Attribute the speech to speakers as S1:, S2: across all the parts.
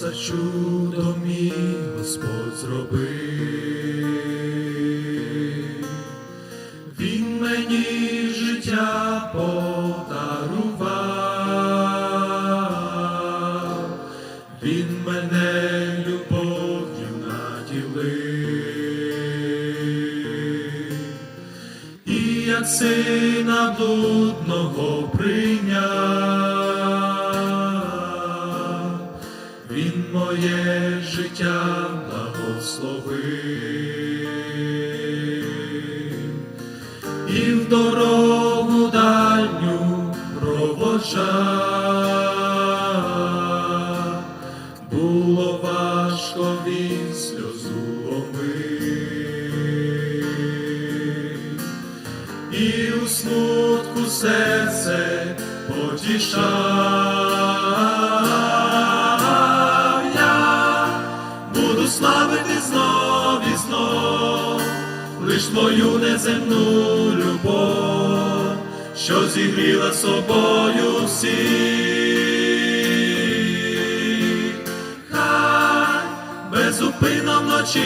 S1: за чудо мій Господь зробив? Він мені життя подарував, Він мене любов'ю наділив, і як сина блудного прийняв, моє життя благословив і в дорогу дальню проводжав. Було важко він сльозу омив, і у смутку серце потішав лиш твою неземну любов, що зігріла собою всі. Хай безупинно вночі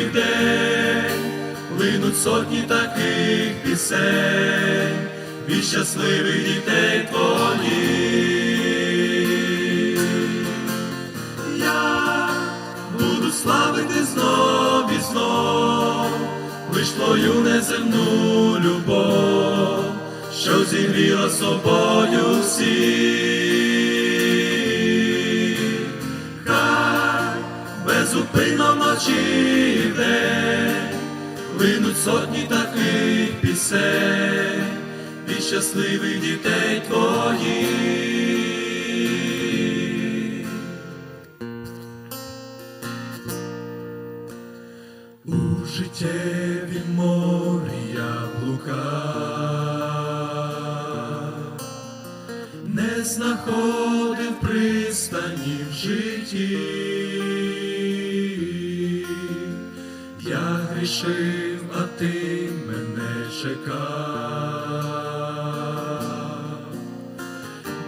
S1: і вдень линуть сотні таких пісень від щасливих дітей твоїх. Лиш твою неземну любов, що зігріла собою всіх. Хай безупинно вночі і линуть сотні таких пісень від щасливих дітей твоїх. Життєві морі я блукав, не знаходив пристані в житті, я грішив, а ти мене чекав,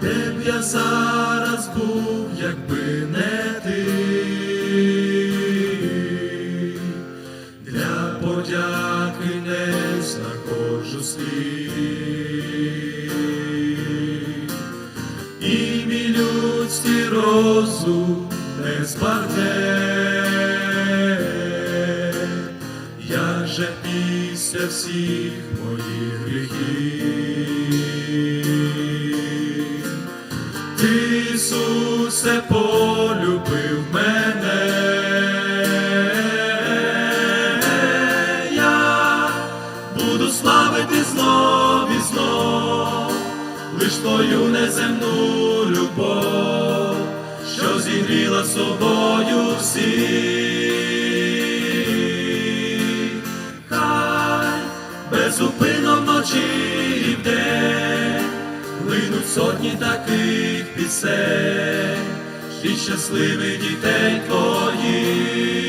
S1: де б я зараз був, якби не подяки не знаходжу слів. І мій людський розум не збагне, як же після всіх моїх гріхів, ти, Ісусе, полюбив лиш твою неземну любов, що зігріла собою всіх. Хай безупинно вночі і вдень линуть сотні таких пісень, і щасливих дітей твоїх.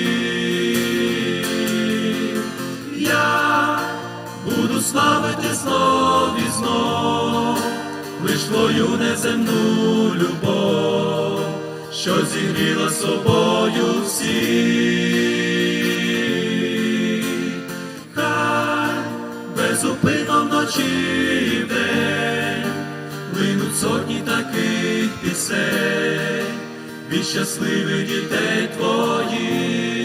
S1: Я буду славити знов і знов, лиш твою неземну любов, що зігріла собою всіх. Хай безупинно вночі і вдень линуть сотні таких пісень від щасливих дітей твоїх.